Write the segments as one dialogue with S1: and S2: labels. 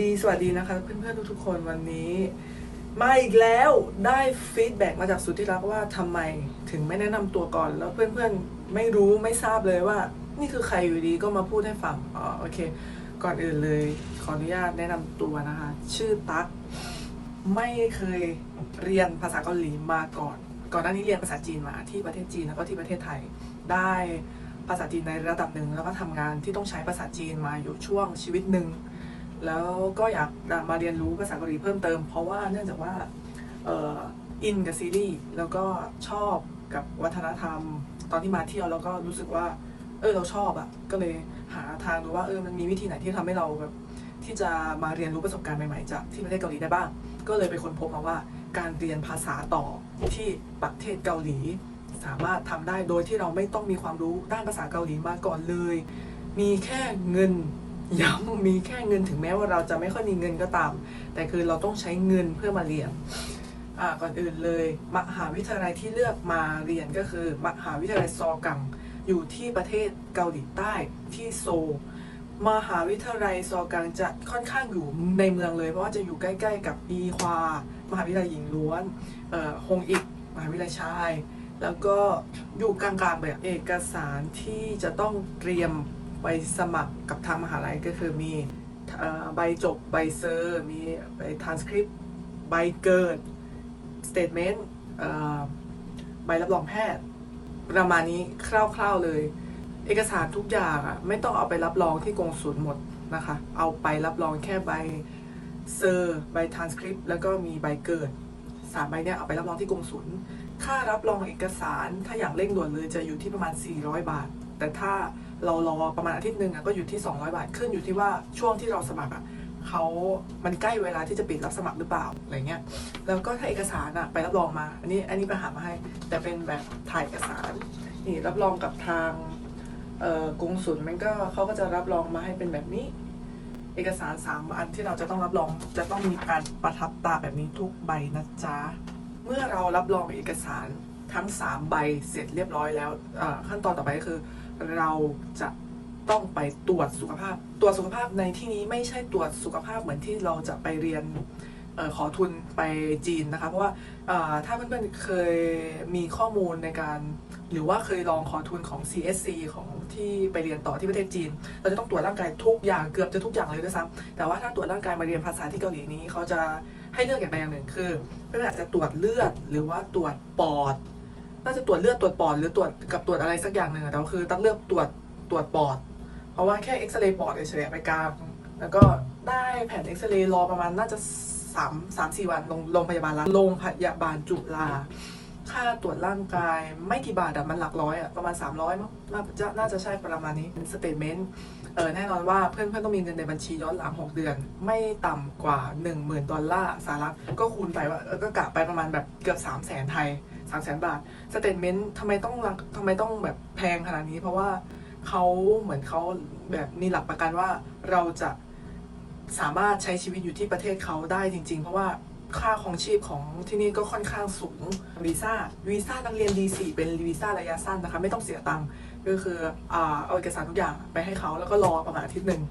S1: ดีสวัสดีนะคะเพื่อนๆทุกๆคนวันนี้มาอีกแล้วได้ฟีดแบ็กมาจากสุดที่รักว่าทำไมถึงไม่แนะนำตัวก่อน แล้วเพื่อนๆไม่รู้ไม่ทราบเลยว่า นี่คือใครอยู่ดีก็มาพูดให้ฟังอ๋อโอเค ก่อนอื่นเลยขออนุญาตแนะนำตัวนะคะ ชื่อตั๊กไม่เคยเรียนภาษาเกาหลีมาก่อน ก่อนหน้านี้เรียนภาษาจีนมาที่ประเทศจีนแล้วก็ที่ประเทศไทยได้ภาษาจีนในระดับหนึ่งแล้วก็ทำงานที่ต้องใช้ภาษาจีนมาอยู่ช่วงชีวิตหนึ่ง แล้วก็อยากมาเรียนรู้ภาษาเกาหลีเพิ่มเติม เพราะว่าเนื่องจากว่าอินกับซีรีส์แล้วก็ชอบกับวัฒนธรรม ตอนที่มาเที่ยวแล้วก็รู้สึกว่า เออเราชอบอะ่ะ ก็เลยหาทางดูว่าเออมันมีวิธีไหนที่ทำให้เราแบบที่จะมาเรียนรู้ประสบการณ์ใหม่ๆจากที่ประเทศเกาหลีได้บ้าง ก็เลยไปค้นพบมาว่าการเรียนภาษาต่อที่ประเทศเกาหลี สามารถทำได้โดยที่เราไม่ต้องมีความรู้ด้านภาษาเกาหลีมาก่อนเลย มีแค่เงิน ย้ำมีแค่เงินถึงแม้ว่าเราจะไม่ค่อยมีเงินก็ตาม แต่คือเราต้องใช้เงินเพื่อมาเรียนก่อนอื่นเลยมหาวิทยาลัยที่เลือกมาเรียนก็คือมหาวิทยาลัยซอกัง อยู่ที่ประเทศเกาหลีใต้ที่โซลมหาวิทยาลัยซอกังจะค่อนข้างอยู่ในเมืองเลย เพราะว่าจะอยู่ใกล้ๆกับอีควา มหาวิทยาลัยหญิงล้วนฮงอีกมหาวิทยาลัยชาย แล้วก็อยู่กลางๆแบบเอกสารที่จะต้องเตรียม ไปสมัครกับทางมหาลัยก็คือมีใบจบใบเซอร์มีใบทรานสคริปต์ใบเกิดสเตทเมนต์ใบรับรองแพทย์ ประมาณนี้คร่าวๆเลย เอกสารทุกอย่างอะไม่ต้องเอาไปรับรองที่กงสุลหมดนะคะ เอาไปรับรองแค่ใบเซอร์ใบทรานสคริปต์แล้วก็มีใบเกิดสามใบเนี้ยเอาไปรับรองที่กงสุลค่ารับรองเอกสารถ้าอย่างเร่งด่วนเลยจะอยู่ที่ประมาณ 400 บาท แต่ถ้าเรารอประมาณอาทิตย์หนึ่งก็อยู่ที่ 200 บาทขึ้นอยู่ที่ว่าช่วงที่เราสมัครอะเขามันใกล้เวลาที่จะปิดรับสมัครหรือเปล่าอะไรเงี้ย แล้วก็ถ้าเอกสารอะไปรับรองมา อันนี้อันนี้ไปหามาให้ แต่เป็นแบบถ่ายเอกสารนี่รับรองกับทางกงสุลมันก็เขาก็จะรับรองมาให้เป็นแบบนี้ เอกสารสามอันที่เราจะต้องรับรองจะต้องมีการประทับตราแบบนี้ทุกใบนะจ๊ะเมื่อเรารับรองเอกสารทั้ง 3 ใบเสร็จเรียบร้อยแล้วขั้นตอนต่อไปก็คือ เราจะต้องไปตรวจสุขภาพ ตรวจสุขภาพในที่นี้ไม่ใช่ตรวจสุขภาพเหมือนที่เราจะไปเรียนออขอทุนไปจีนนะคะ เพราะว่าอ่าถ้าเพื่อนๆเคยมีข้อมูลในการ หรือว่าเคยลองขอทุนของ CSC ของที่ไปเรียนต่อที่ประเทศจีน เราจะต้องตรวจร่างกายทุกอย่างเกือบจะทุกอย่างเลยด้วยซ้ำแต่ว่าถ้าตรวจร่างกายมาเรียนภาษาที่เกาหลีนี้เขาจะให้เลือกอย่างใดอย่างหนึ่งคือเพื่อนอาจจะตรวจเลือดหรือว่าตรวจปอด น่าจะตรวจเลือดตรวจปอดหรือตรวจกับตรวจอะไรสักอย่างหนึ่งแต่ว่าคือต้องเลือกตรวจตรวจปอด เพราะว่าแค่เอ็กซเรย์ปอดเฉยๆไปกลางแล้วก็ได้แผ่นเอ็กซเรย์รอประมาณน่าจะสามสามสี่วันโรงโรงพยาบาลละโรงพยาบาลจุฬาค่าตรวจร่างกายไม่กี่บาทอะมันหลักร้อยอะประมาณ 300มั้งน่าจะน่าจะใช่ประมาณนี้เป็นสเตทเมนต์เออแน่นอนว่าเพื่อนเพื่อนๆต้องมีเงินในบัญชีย้อนหลัง 6 เดือน ไม่ต่ำกว่า 10,000 ดอลลาร์สหรัฐก็คูณไปว่าก็กะไปประมาณแบบเกือบ 3 0 0 0 0 0ไทย 3 0 0 0 0 0บาทสเตทเมนต์ทำไมต้องรักทำไมต้องแบบแพงขนาดนี้ เพราะว่าเขาเหมือนเขาแบบมีหลักประกันว่าเราจะสามารถใช้ชีวิตอยู่ที่ประเทศเขาได้จริง ๆ เพราะว่าค่าของชีพของที่นี่ก็ค่อนข้างสูงวีซ่าวีซ่านักเรียน D4 เป็นวีซ่าระยะสั้นนะคะ ไม่ต้องเสียตังค์ก็คือเอาเอกสารทุกอย่างไปให้เขาแล้วก็รอประมาณอาทิตย์หนึ่ง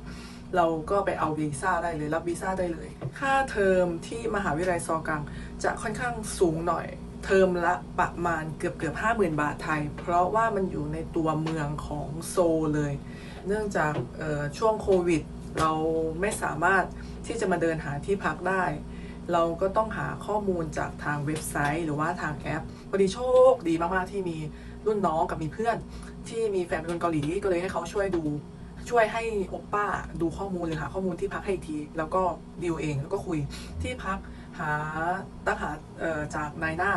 S1: เราก็ไปเอาวีซ่าได้เลยรับวีซ่าได้เลย ค่าเทอมที่มหาวิทยาลัยซอกังจะค่อนข้างสูงหน่อย เทอมละประมาณเกือบเกือบห้าหมื่นบาทไทย เพราะว่ามันอยู่ในตัวเมืองของโซเลย เนื่องจากช่วงโควิด เราไม่สามารถที่จะมาเดินหาที่พักได้ เราก็ต้องหาข้อมูลจากทางเว็บไซต์หรือว่าทางแอปพอดีโชคดีมาก ๆ ที่มีรุ่นน้องกับมีเพื่อน ที่มีแฟนเป็นคนเกาหลีก็เลยให้เขาช่วยดูช่วยให้โอปป้าดูข้อมูลหรือหาข้อมูลที่พักให้ที แล้วก็ดีลเองแล้วก็คุยที่พัก หาตั้งหาจากนายหน้า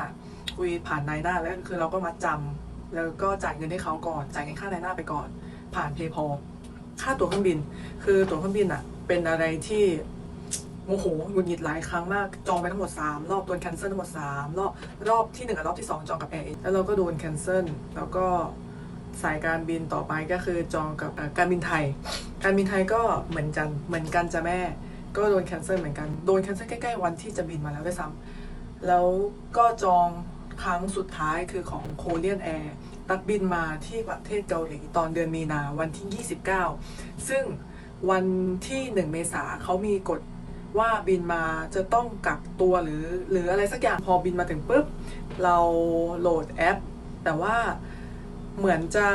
S1: คุยผ่านนายหน้าแล้วคือเราก็มาจำแล้วก็จ่ายเงินให้เขาก่อนจ่ายเงินค่านายหน้าไปก่อน ผ่านเพย์พอค่าตั๋วเครื่องบิน คือตั๋วเครื่องบินอะเป็นอะไรที่โมโหหงุดหงิดหลายครั้งมากจองไปทั้งหมด 3 รอบโดนแคนเซิลทั้งหมด 3 รอบรอบที่ 1 กับรอบที่ 2 จองกับแอร์แล้วเราก็โดนแคนเซิลแล้วก็สายการบินต่อไปก็คือจองกับการบินไทย การบินไทยก็เหมือนกันเหมือนกันจะแม่ ก็โดนแคนเซิลเหมือนกัน โดนแคนเซิลใกล้ ๆ วันที่จะบินมาแล้วด้วยซ้ำแล้วก็จองครั้งสุดท้ายคือของโคเรียนแอร์ตัดบินมาที่ประเทศเกาหลีตอนเดือนมีนาวันที่ 29 ซึ่งวันที่ 1 เมษาเขามีกฎว่าบินมาจะต้องกักตัวหรือ หรืออะไรสักอย่างพอบินมาถึงปุ๊บ เราโหลดแอป แต่ว่า เหมือนจะ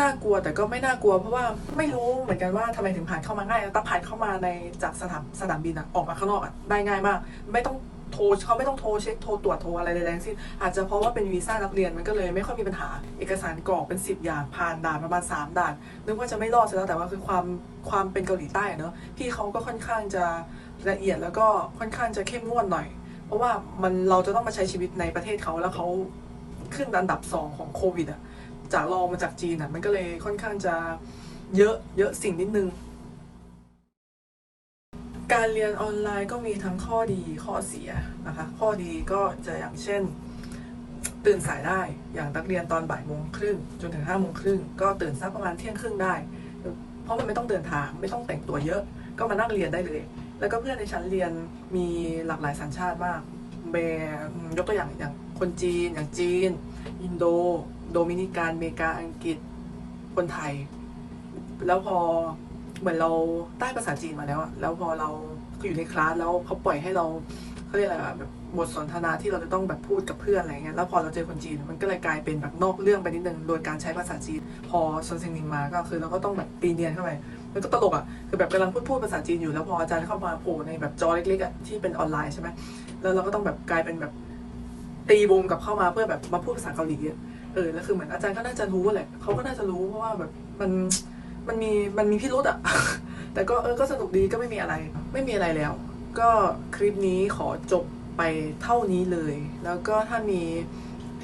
S1: น่ากลัวแต่ก็ไม่น่ากลัว เพราะว่าไม่รู้เหมือนกันว่าทำไมถึงผ่านเข้ามาง่ายแต่ผ่านเข้ามาในจากสนามสนามบินอะออกมาข้างนอกอะได้ง่ายมาก ไม่ต้องโทรเขาไม่ต้องโทรเช็คโทรตรวจโทรอะไรใดๆทั้งสิ้นอาจจะเพราะว่าเป็นวีซ่านักเรียนมันก็เลยไม่ค่อยมีปัญหา เอกสารกรอกเป็น 10 อย่างผ่านด่านประมาณ 3 ด่าน นึกว่าจะไม่รอดซะแล้วแต่ว่าคือความความเป็นเกาหลีใต้เนอะพี่เขาก็ค่อนข้างจะละเอียดแล้วก็ค่อนข้างจะเข้มงวดหน่อย เพราะว่ามันเราจะต้องมาใช้ชีวิตในประเทศเขาแล้วเขาขึ้นอันดับสองของโควิดอะ จากรองมาจากจีนอะมันก็เลยค่อนข้างจะเยอะเยอะสิ่งนิดนึง การเรียนออนไลน์ก็มีทั้งข้อดีข้อเสียนะคะ ข้อดีก็จะอย่างเช่น ตื่นสายได้อย่างนักเรียนตอนบ่ายโมงครึ่งจนถึงห้าโมงครึ่งก็ตื่นสักประมาณเที่ยงครึ่งได้ เพราะมันไม่ต้องเดินทางไม่ต้องแต่งตัวเยอะ ก็มานั่งเรียนได้เลย แล้วก็เพื่อนในชั้นเรียนมีหลากหลายสัญชาติมากเบยกตัวอย่างอย่างคนจีนอย่างจีน อินโด โดมินิกันอเมริกาอังกฤษ คนไทย แล้วพอเหมือนเราได้ภาษาจีนมาแล้วอะแล้วพอเราอยู่ในคลาสแล้วเขาปล่อยให้เราเขาเรียกอะไรแบบบทสนทนาที่เราจะต้องแบบพูดกับเพื่อนอะไรเงี้ย แล้วพอเราเจอคนจีนมันก็เลยกลายเป็นแบบนอกเรื่องไปนิดนึง โดยการใช้ภาษาจีน พอซนเซิงนิงมาก็คือเราก็ต้องแบบปีเนียนเข้าไป มันก็ตลกอะ คือแบบกำลังพูดพูดภาษาจีนอยู่ แล้วพออาจารย์เข้ามาโผล่ในแบบจอเล็กๆอะที่เป็นออนไลน์ใช่ไหมแล้วเราก็ต้องแบบกลายเป็นแบบ ตีวงกลับเข้ามาเพื่อแบบมาพูดภาษาเกาหลีอะเออแล้วคือเหมือนอาจารย์ก็น่าจะรู้แหละเขาก็น่าจะรู้เพราะว่าแบบมันมันมีมันมีพิรุษอะแต่ก็เออก็สนุกดีก็ไม่มีอะไร ไม่มีอะไรแล้ว ก็คลิปนี้ขอจบไปเท่านี้เลย แล้วก็ถ้ามี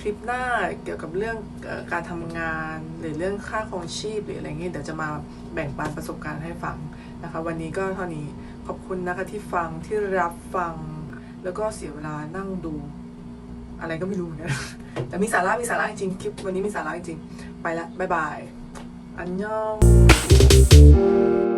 S1: คลิปหน้าเกี่ยวกับเรื่องออการทำงานหรือเรื่องค่าครองชีพหรืออะไรเงี้ยเดี๋ยวจะมาแบ่งปันประสบการณ์ให้ฟังนะคะ วันนี้ก็เท่านี้ขอบคุณนะคะที่ฟังที่รับฟัง แล้วก็เสียเวลานั่งดู อะไรก็ไม่รู้เหมือนกันแต่มีสาระมีสาระจริงคลิปวันนี้มีสาระจริงไปละบายบาย อันยอง